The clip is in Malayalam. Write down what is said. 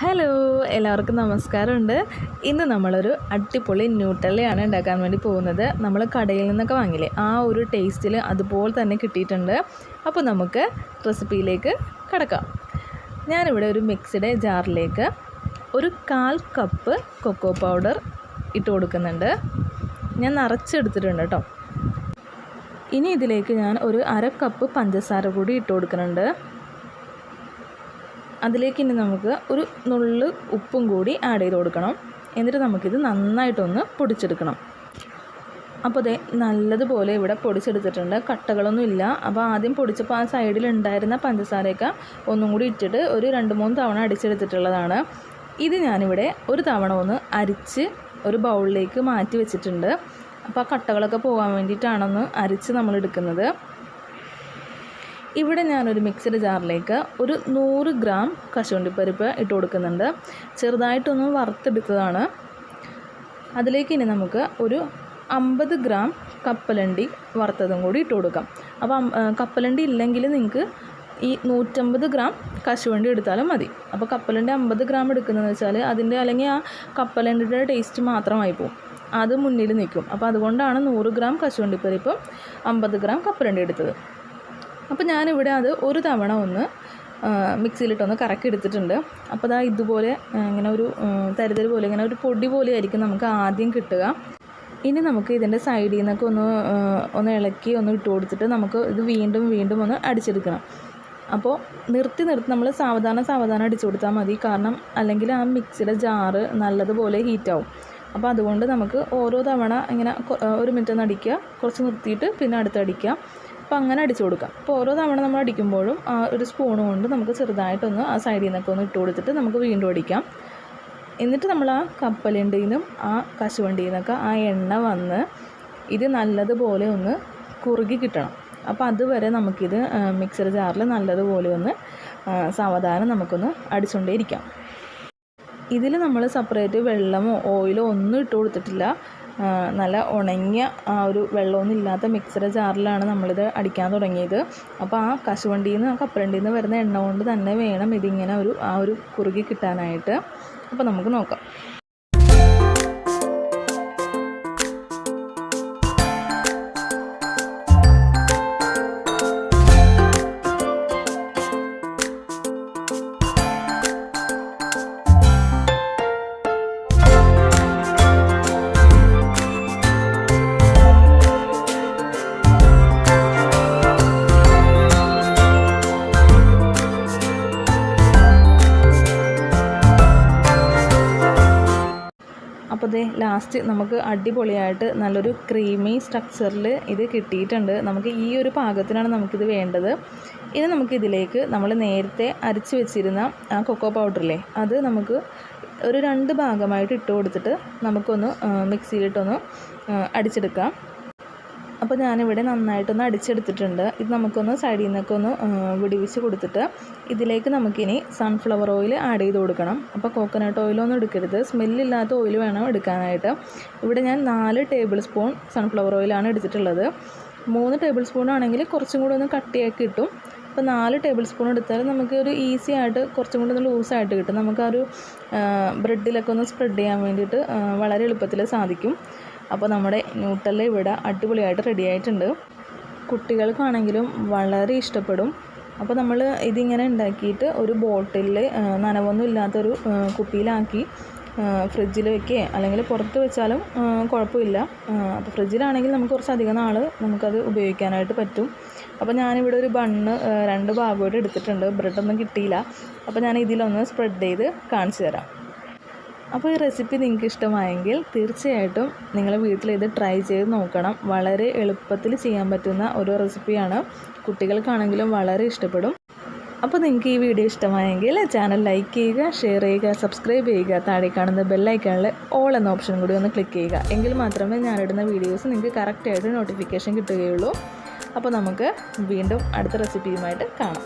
ഹലോ എല്ലാവർക്കും നമസ്കാരമുണ്ട്. ഇന്ന് നമ്മളൊരു അടിപൊളി ന്യൂട്ടല്ലയാണ് ഉണ്ടാക്കാൻ വേണ്ടി പോകുന്നത്. നമ്മൾ കടയിൽ നിന്നൊക്കെ വാങ്ങില്ലേ? ആ ഒരു ടേസ്റ്റിൽ അതുപോലെ തന്നെ കിട്ടിയിട്ടുണ്ട്. അപ്പോൾ നമുക്ക് റെസിപ്പിയിലേക്ക് കിടക്കാം. ഞാനിവിടെ ഒരു മിക്സിയുടെ ജാറിലേക്ക് ഒരു കാൽ കപ്പ് കൊക്കോ പൗഡർ ഇട്ട് കൊടുക്കുന്നുണ്ട്. ഞാൻ നിറച്ചെടുത്തിട്ടുണ്ട് കേട്ടോ ഇനി ഇതിലേക്ക് ഞാൻ ഒരു അര കപ്പ് പഞ്ചസാര കൂടി ഇട്ട് കൊടുക്കുന്നുണ്ട്. അതിലേക്ക് ഇനി നമുക്ക് ഒരു നുള്ള് ഉപ്പും കൂടി ആഡ് ചെയ്ത് കൊടുക്കണം. എന്നിട്ട് നമുക്കിത് നന്നായിട്ടൊന്ന് പൊടിച്ചെടുക്കണം. അപ്പോൾ അതെ നല്ലതുപോലെ ഇവിടെ പൊടിച്ചെടുത്തിട്ടുണ്ട്. കട്ടകളൊന്നും ഇല്ല. അപ്പോൾ ആദ്യം പൊടിച്ചപ്പോൾ ആ സൈഡിൽ ഉണ്ടായിരുന്ന പഞ്ചസാരയൊക്കെ ഒന്നും കൂടി ഇട്ടിട്ട് ഒരു രണ്ട് മൂന്ന് തവണ അടിച്ചെടുത്തിട്ടുള്ളതാണ്. ഇത് ഞാനിവിടെ ഒരു തവണ ഒന്ന് അരിച്ച് ഒരു ബൗളിലേക്ക് മാറ്റി വെച്ചിട്ടുണ്ട്. അപ്പോൾ ആ കട്ടകളൊക്കെ പോകാൻ വേണ്ടിയിട്ടാണൊന്ന് അരിച്ച് നമ്മൾ എടുക്കുന്നത് ഇവിടെ ഞാനൊരു മിക്സഡ് ജാറിലേക്ക് ഒരു നൂറ് ഗ്രാം കശുവണ്ടിപ്പരിപ്പ് ഇട്ട് കൊടുക്കുന്നുണ്ട്. ചെറുതായിട്ടൊന്ന് വറുത്തെടുത്തതാണ്. അതിലേക്ക് ഇനി നമുക്ക് ഒരു അമ്പത് ഗ്രാം കപ്പലണ്ടി വറുത്തതും കൂടി ഇട്ട് കൊടുക്കാം. അപ്പം കപ്പലണ്ടി ഇല്ലെങ്കിൽ നിങ്ങൾക്ക് ഈ നൂറ്റമ്പത് ഗ്രാം കശുവണ്ടി എടുത്താലും മതി. അപ്പോൾ കപ്പലണ്ടി അമ്പത് ഗ്രാം എടുക്കുന്നതെന്ന് വെച്ചാൽ അതിന്റെ അല്ലെങ്കിൽ ആ കപ്പലണ്ടിയുടെ ടേസ്റ്റ് മാത്രമായി പോകും അത് മുന്നിൽ നിൽക്കും. അപ്പോൾ അതുകൊണ്ടാണ് നൂറ് ഗ്രാം കശുവണ്ടിപ്പരിപ്പും അമ്പത് ഗ്രാം കപ്പലണ്ടി എടുത്തത്. അപ്പോൾ ഞാനിവിടെ അത് ഒരു തവണ ഒന്ന് മിക്സിയിലിട്ടൊന്ന് കറക്കി എടുത്തിട്ടുണ്ട് അപ്പോൾ അതാ ഇതുപോലെ ഇങ്ങനെ ഒരു തരിതരി പോലെ ഇങ്ങനെ ഒരു പൊടി പോലെ ആയിരിക്കും നമുക്ക് ആദ്യം കിട്ടുക. ഇനി നമുക്ക് ഇതിന്റെ സൈഡിൽ നിന്നൊക്കെ ഒന്ന് ഒന്ന് ഇളക്കി ഒന്ന് ഇട്ട് കൊടുത്തിട്ട് നമുക്ക് ഇത് വീണ്ടും വീണ്ടും ഒന്ന് അടിച്ചെടുക്കണം. അപ്പോൾ നിർത്തി നിർത്തി നമ്മൾ സാവധാനം സാവധാനം അടിച്ചു കൊടുത്താൽ മതി. കാരണം അല്ലെങ്കിൽ ആ മിക്സിയുടെ ജാറ് നല്ലതുപോലെ ഹീറ്റാവും അപ്പോൾ അതുകൊണ്ട് നമുക്ക് ഓരോ തവണ ഇങ്ങനെ ഒരു മിനിറ്റ് ഒന്ന് അടിക്കുക. കുറച്ച് നിർത്തിയിട്ട് പിന്നെ അടുത്തടിക്കുക. അപ്പോൾ അങ്ങനെ അടിച്ചു കൊടുക്കാം. അപ്പോൾ ഓരോ തവണ നമ്മൾ അടിക്കുമ്പോഴും ഒരു സ്പൂൺ കൊണ്ട് നമുക്ക് ചെറുതായിട്ടൊന്ന് ആ സൈഡിൽ നിന്നൊക്കെ ഒന്ന് ഇട്ട് കൊടുത്തിട്ട് നമുക്ക് വീണ്ടും അടിക്കാം. എന്നിട്ട് നമ്മൾ ആ കപ്പലിന്റെ ആ കശുവണ്ടിയിൽ നിന്നൊക്കെ ആ എണ്ണ വന്ന് ഇത് നല്ലതുപോലെ ഒന്ന് കുറുകി കിട്ടണം. അപ്പോൾ അതുവരെ നമുക്കിത് മിക്സർ ജാറിൽ നല്ലതുപോലെ ഒന്ന് സാവധാനം നമുക്കൊന്ന് അടിച്ചുകൊണ്ടേയിരിക്കാം ഇതിൽ നമ്മൾ സെപ്പറേറ്റ് വെള്ളമോ ഓയിലോ ഒന്നും ഇട്ട് കൊടുത്തിട്ടില്ല. നല്ല ഉണങ്ങിയ ആ ഒരു വെള്ളമൊന്നും ഇല്ലാത്ത മിക്സിയുടെ ജാറിലാണ് നമ്മളിത് അടിക്കാൻ തുടങ്ങിയത്. അപ്പോൾ ആ കശുവണ്ടിയിൽ നിന്ന് കപ്പലണ്ടിയിൽ നിന്ന് വരുന്ന എണ്ണ കൊണ്ട് തന്നെ വേണം ഇതിങ്ങനെ ഒരു ആ ഒരു കുറുകി കിട്ടാനായിട്ട്. അപ്പോൾ നമുക്ക് നോക്കാം. അപ്പോൾ ദേ ലാസ്റ്റ് നമുക്ക് അടിപൊളിയായിട്ട് നല്ലൊരു ക്രീമി സ്ട്രക്ചറിൽ ഇത് കിട്ടിയിട്ടുണ്ട്. നമുക്ക് ഈ ഒരു പാകത്തിനാണ് നമുക്കിത് വേണ്ടത്. ഇനി നമുക്കിതിലേക്ക് നമ്മൾ നേരത്തെ അരിച്ച് വെച്ചിരുന്ന ആ കൊക്കോ പൗഡറില്ലേ അത് നമുക്ക് ഒരു രണ്ട് ഭാഗമായിട്ട് ഇട്ട് കൊടുത്തിട്ട് നമുക്കൊന്ന് മിക്സിയിലിട്ടൊന്ന് അടിച്ചെടുക്കാം. അപ്പോൾ ഞാനിവിടെ നന്നായിട്ടൊന്ന് അടിച്ചെടുത്തിട്ടുണ്ട്. ഇത് നമുക്കൊന്ന് സൈഡിൽ നിന്നൊക്കെ ഒന്ന് വിടിവിച്ച് കൊടുത്തിട്ട് ഇതിലേക്ക് നമുക്കിനി സൺഫ്ലവർ ഓയിൽ ആഡ് ചെയ്ത് കൊടുക്കണം. അപ്പോൾ കോക്കനട്ട് ഓയിലൊന്നും എടുക്കരുത്. സ്മെല്ലില്ലാത്ത ഓയിൽ വേണം എടുക്കാനായിട്ട്. ഇവിടെ ഞാൻ നാല് ടേബിൾ സ്പൂൺ സൺഫ്ലവർ ഓയിലാണ് എടുത്തിട്ടുള്ളത്. മൂന്ന് ടേബിൾ സ്പൂൺ ആണെങ്കിൽ കുറച്ചും കൂടി ഒന്ന് കട്ടിയാക്കി കിട്ടും. അപ്പോൾ നാല് ടേബിൾ സ്പൂൺ എടുത്താൽ നമുക്ക് ഒരു ഈസി ആയിട്ട് കുറച്ചും കൂടി ഒന്ന് ലൂസായിട്ട് കിട്ടും. നമുക്കൊരു ബ്രെഡിലൊക്കെ ഒന്ന് സ്പ്രെഡ് ചെയ്യാൻ വേണ്ടിയിട്ട് വളരെ എളുപ്പത്തിൽ സാധിക്കും. അപ്പോൾ നമ്മുടെ ന്യൂട്ടല്ല ഇവിടെ അടിപൊളിയായിട്ട് റെഡി ആയിട്ടുണ്ട്. കുട്ടികൾക്കാണെങ്കിലും വളരെ ഇഷ്ടപ്പെടും. അപ്പോൾ നമ്മൾ ഇതിങ്ങനെ ഉണ്ടാക്കിയിട്ട് ഒരു ബോട്ടിലിൽ നനവൊന്നും ഇല്ലാത്തൊരു കുപ്പിയിലാക്കി ഫ്രിഡ്ജിൽ വെക്കുകയോ അല്ലെങ്കിൽ പുറത്ത് വെച്ചാലും കുഴപ്പമില്ല. അപ്പോൾ ഫ്രിഡ്ജിലാണെങ്കിൽ നമുക്ക് കുറച്ചധികം നാൾ നമുക്കത് ഉപയോഗിക്കാനായിട്ട് പറ്റും. അപ്പോൾ ഞാനിവിടെ ഒരു ബണ്ണ് രണ്ട് ഭാഗമായിട്ട് എടുത്തിട്ടുണ്ട്. ബ്രെഡൊന്നും കിട്ടിയില്ല. അപ്പോൾ ഞാൻ ഇതിലൊന്ന് സ്പ്രെഡ് ചെയ്ത് കാണിച്ചു തരാം. അപ്പോൾ ഈ റെസിപ്പി നിങ്ങൾക്ക് ഇഷ്ടമായെങ്കിൽ തീർച്ചയായിട്ടും നിങ്ങൾ വീട്ടിൽ ഇത് ട്രൈ ചെയ്ത് നോക്കണം. വളരെ എളുപ്പത്തിൽ ചെയ്യാൻ പറ്റുന്ന ഒരു റെസിപ്പിയാണ്. കുട്ടികൾക്കാണെങ്കിലും വളരെ ഇഷ്ടപ്പെടും. അപ്പോൾ നിങ്ങൾക്ക് ഈ വീഡിയോ ഇഷ്ടമായെങ്കിൽ ചാനൽ ലൈക്ക് ചെയ്യുക ഷെയർ ചെയ്യുക സബ്സ്ക്രൈബ് ചെയ്യുക താഴെ കാണുന്ന ബെല്ലൈക്കാണിൽ ഓൾ എന്ന ഓപ്ഷൻ കൂടി ഒന്ന് ക്ലിക്ക് ചെയ്യുക. എങ്കിൽ മാത്രമേ ഞാനിടുന്ന വീഡിയോസ് നിങ്ങൾക്ക് കറക്റ്റായിട്ട് നോട്ടിഫിക്കേഷൻ കിട്ടുകയുള്ളൂ. അപ്പോൾ നമുക്ക് വീണ്ടും അടുത്ത റെസിപ്പിയുമായിട്ട് കാണാം.